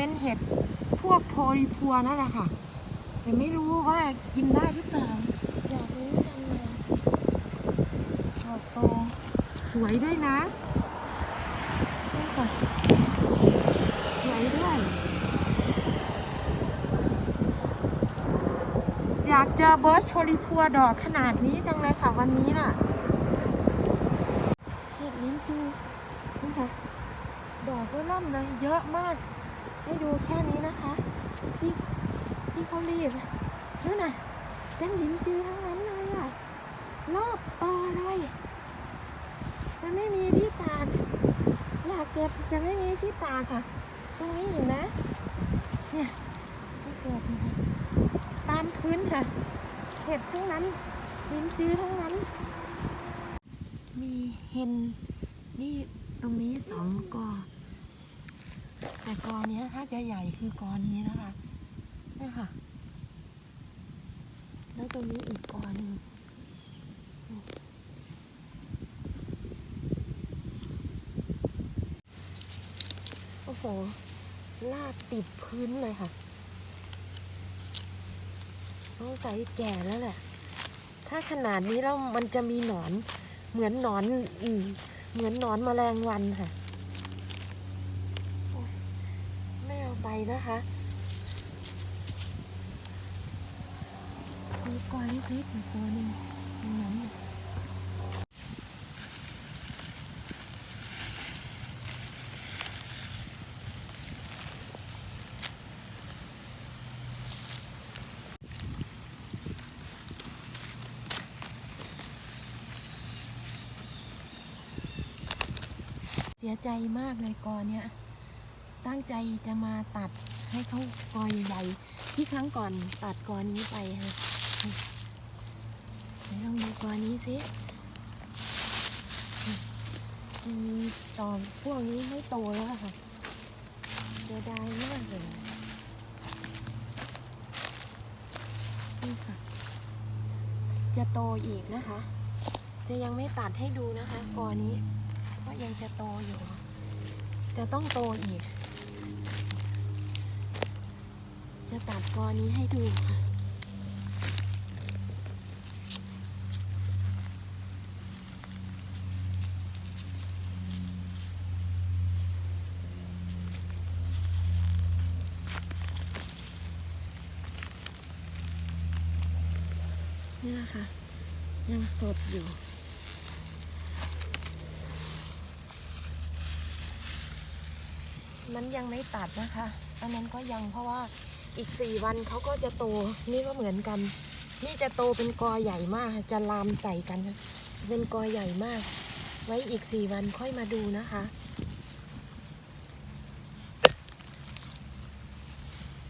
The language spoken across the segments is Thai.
เป็นเห็ดพวกโพลิพัวนั่นแหละค่ะ แต่ไม่รู้ว่ากินได้หรือเปล่าอยากรู้จังเลยดอกโตสวยด้วยนะนี่ค่ะสวยด้วย อยากเจอเบิร์ชโพลิพัวดอกขนาดนี้จังเลยค่ะวันนี้น่ะเห็ดลิ้นจือนี่ค่ะดอกก็ล่ำเลยเยอะมาก ให้ดูแค่นี้นะคะที่ที่เขารีบนู่นน่ะเป็นลิ้นจือทั้งนั้นเลยอะรอบตอเลยมันไม่มีที่ตากอยากเก็บจะไม่มีที่ตากค่ะ ตรงนี้อยู่นะ เนี่ยไม่เกิดนะคะตามพื้นค่ะเห็ดทั้งนั้นลิ้นจือทั้งนั้น มีเห็นนี่ตรงนี้สองกอ แต่กอเนี้ถ้าจะใหญ่คือกอนี้นะคะนี่ค่ะ แล้วตรงนี้อีกกอหนึ่งโอ้โหลากติดพื้นเลยค่ะต้องใส่แก่แล้วแหละ ถ้าขนาดนี้แล้วมันจะมีหนอน เหมือนหนอน อืเหมือนหนอนแมลงวันค่ะ ไม่เอาไป นะคะมีกวางเล็กๆอยู่ตัวนึงตรงนั้นเสียใจมากเลยกอเนี้ย ตั้งใจจะมาตัดให้เขากอใหญ่ที่ครั้งก่อนตัดกอนี้ไปฮะไหนลองดูกอนี้สิตอนพวกนี้ไม่โตแล้วค่ะเสียดายมากเลยนี่ค่ะ จะโตอีกนะคะ จะยังไม่ตัดให้ดูนะคะกอนี้ เพราะยังจะโตอยู่ จะต้องโตอีก จะตัดกอนี้ให้ดูค่ะนี่นะคะยังสดอยู่นั้นยังไม่ตัดนะคะ อันนั้นก็ยังเพราะว่า อีกสี่วันเขาก็จะโต นี่ก็เหมือนกัน นี่จะโตเป็นกอใหญ่มาก จะลามใส่กัน เป็นกอใหญ่มาก ไว้อีกสี่วันค่อยมาดูนะคะ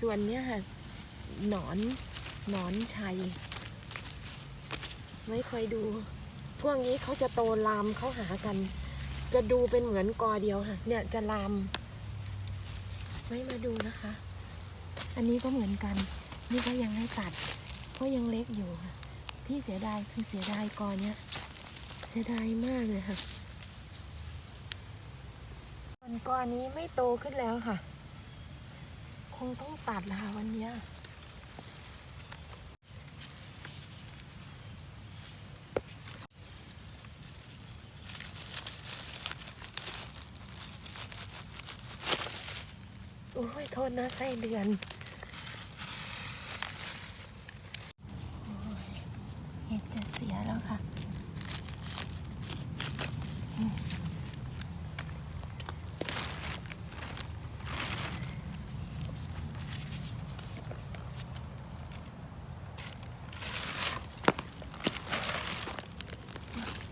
ส่วนเนี้ยค่ะหนอนหนอนชัยไว้คอยดู พวกนี้เขาจะโตลามเขาหากัน จะดูเป็นเหมือนกอเดียวค่ะ เนี่ยจะลามไว้มาดูนะคะ อันนี้ก็เหมือนกัน นี่ก็ยังให้ตัด เพราะยังเล็กอยู่ค่ะ พี่เสียดายคือเสียดายกอเนี้ยเสียดายมากเลยค่ะส่วนกอนี้ไม่โตขึ้นแล้วค่ะ คงต้องตัดแล้วค่ะวันเนี้ย โอ้ยโท ษนะไส้เดือนโอ้ยเห็ดจะเสียแล้วค่ะอืม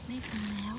ไม่ทันแล้ว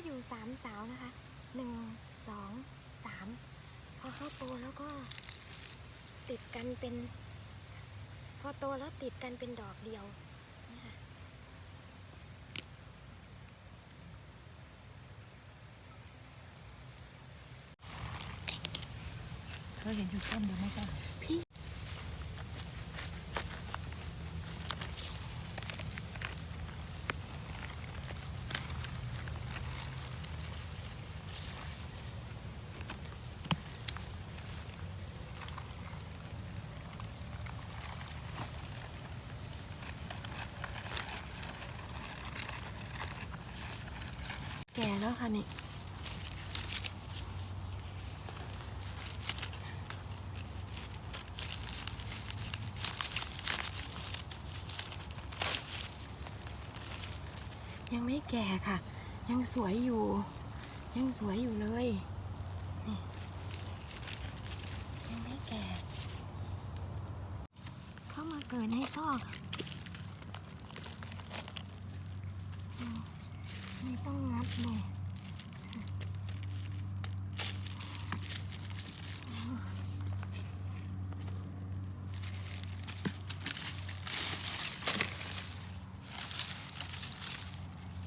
น สามสาวนะคะหนึ่งสองสามพอเข้าโตแล้วก็ ติดกันเป็น พอโตแล้วติดกันเป็นดอกเดียวนี่ค่ะเธอเห็นอยู่ต้นเดียวไหมจ๊ะพี่ แล้วค่ะนี่ยังไม่แก่ค่ะ ยังสวยอยู่ ยังสวยอยู่เลยนี่ยังไม่แก่ เข้ามาเกิดในซอกอืม ไม่ต้องงัดเลย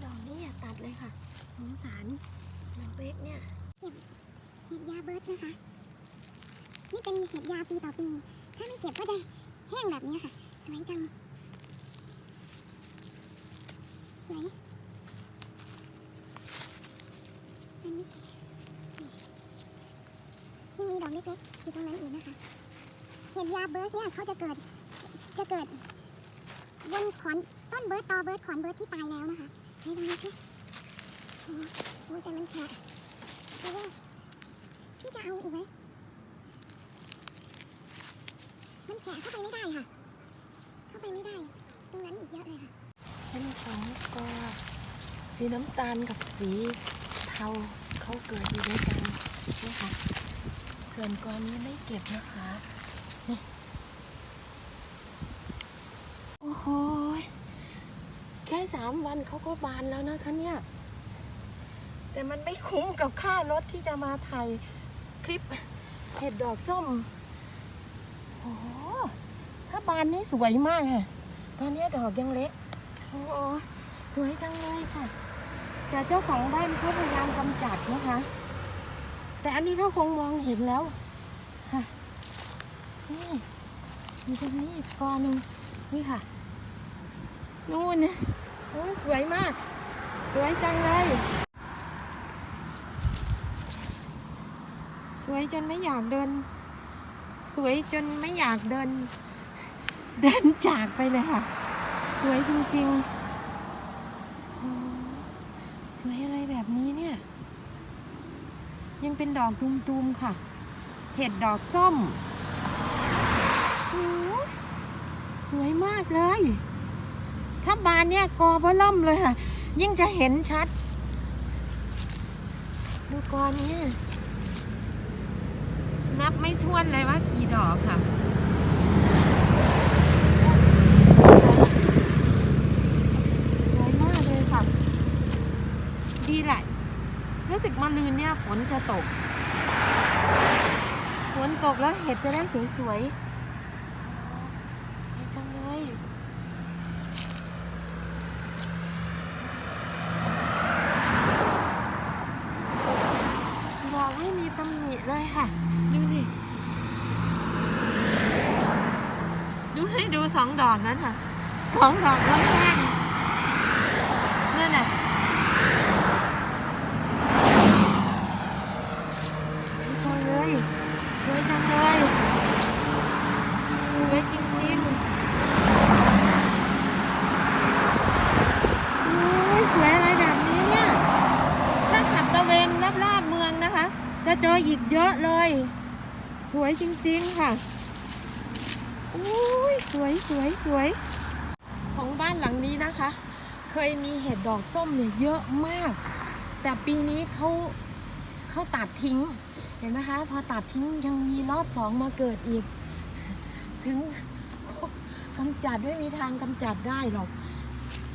ดอกนี้อย่าตัดเลยค่ะสงสารน้องเป๊กเนี่ย เห็ดยาเบิร์ดนะคะ นี่เป็นเห็ดยาปีต่อปี ถ้าไม่เก็บก็จะแห้งแบบนี้ค่ะ สวยจัง สวย อันนี้นี่มีดอก เล็กๆอยู่ตรงนั้นอีกนะคะเห็ดยาเบิร์ดเนี่ยเขาจะเกิดจะเกิดบนขอนต้นเบิร์ดตอเบิร์ดขอนเบิร์ดที่ตายแล้วนะคะให้ตรงนี้สิโอ้โหแต่มันแฉะดูว่าพี่จะเอาอีกไหมมันแฉะเข้าไปไม่ได้ค่ะ เข้าไปไม่ได้ ตรงนั้นอีกเยอะเลยค่ะเป็นสองกอสีน้ำตาลกับสีเทาเขาเกิดอยู่ด้วยกันนี่ค่ะ ส่วนกอนี้ไม่เก็บนะคะ โอ้โห แค่สามวันเขาก็บานแล้วนะคะเนี่ย แต่มันไม่คุ้มกับค่ารถที่จะมาถ่ายคลิปเห็ดดอกส้ม โอ้ถ้าบานนี่สวยมากค่ะตอนนี้ดอกยังเล็ก โอ้สวยจังเลยค่ะ แต่เจ้าของบ้านเขาพยายามกำจัดนะคะ แต่อันนี้เขาคงมองเห็นแล้วค่ะนี่มีตรงนี้อีกกอหนึ่งนี่ค่ะ นู่นนะโอ้สวยมาก สวยจังเลย สวยจนไม่อยากเดิน สวยจนไม่อยากเดิน เดินจากไปเลยค่ะ สวยจริงๆโอ้สวยอะไรแบบนี้เนี่ย ยังเป็นดอกตุมๆค่ะ เห็ดดอกส้มโอ้สวยมากเลย ถ้าบานเนี่ยกอเบล่มเลยค่ะ ยิ่งจะเห็นชัด ดูกอนี้นับไม่ถ้วนเลยว่ากี่ดอกค่ะ สวยมากเลยค่ะ ดีแหละ รู้สึกมาลืนเนี่ย ฝนจะตก ฝนตกแล้วเห็ดจะได้สวยๆดีจังเลยดอกไม่มีตำหนิเลยค่ะ ดูสิ ดูให้ดูสองดอกนั้นค่ะ สองดอกแล้วแห้งนั่นน่ะสวยเลยสวยจังเลยสวยจริงๆโอ้ยสวยอะไรแบบนี้เนี่ย ถ้าขับตะเวนรอบๆเมืองนะคะ จะเจอ อีกเยอะเลย สวยจริงๆค่ะอุ้ยสวยสวยสวย ของบ้านหลังนี้นะคะ เคยมีเห็ดดอกส้มเนี่ยเยอะมาก แต่ปีนี้เขาเขาตัดทิ้ง เห็นไหมคะ พอตัดทิ้งยังมีรอบสองมาเกิดอีก ถึงกำจัดไม่มีทางกำจัดได้หรอก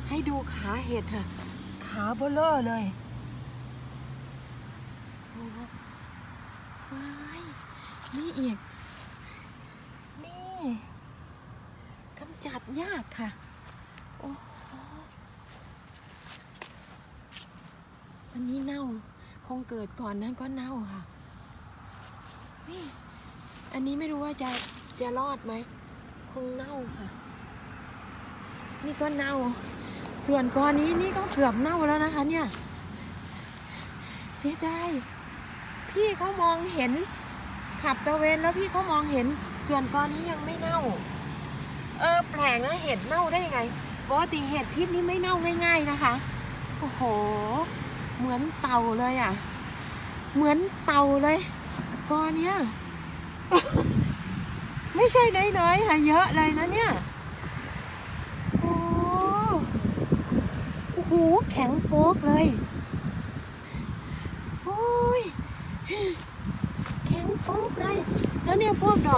ให้ดูขาเห็ดค่ะ ขาเบลเลอร์เลย ว้าย นี่อีก นี่กำจัดยากค่ะ โอ้โอันนี้เน่า คงเกิดก่อนนั้นก็เน่าค่ะ นี่ อันนี้ไม่รู้ว่าจะจะรอดไหม คงเน่าค่ะ นี่ก็เน่า ส่วนก้อนี้นี่ก็เกือบเน่าแล้วนะคะ เนี่ย เสียดายพี่เขามองเห็น ขับตะเวนแล้วพี่เขามองเห็นส่วนกอนี้ยังไม่เน่า เออ แปลกนะเห็ดเน่าได้ยังไงปกติเห็ดพิษนี่ไม่เน่าง่ายๆนะคะโอ้โห เหมือนเต่าเลยอะ เหมือนเต่าเลยกอเนี้ยไม่ใช่น้อยๆค่ะเยอะเลยนะเนี่ยโอ้โอ้โหแข็งโป๊กเลย โอ้ย แข็งโป๊กเลย แล้ว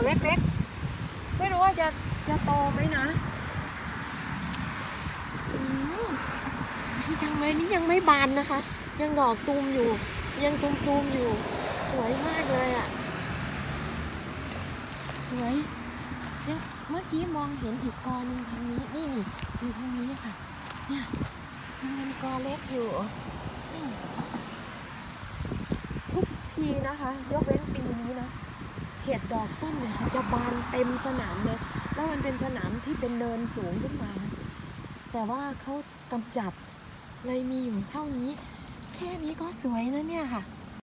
เนี่ยพวกดอกเล็กๆ ไม่รู้ว่าจะจะโตไหมนะอืมสวยจังเลยนี่ยังไม่บานนะคะ ยังดอกตูมอยู่ ยังตูมตูมๆอยู่ สวยมากเลยอะ่ะ สวยยังเมื่อกี้มองเห็นอีกกอหนึงทางนี้ นี่นี่อยู่ทางนี้ค่ะ เนี่ยยังเป็นกอเล็กอยู่นี่ทุกทีนะคะ ยกเว้นปีนี้นะเห็ดดอกส้มเนี่ยจะบานเต็มสนามเลย แล้วมันเป็นสนามที่เป็นเนินสูงขึ้นมา แต่ว่าเขากำจัดเลยมีอยู่เท่านี้ แค่นี้ก็สวยนะเนี่ยค่ะ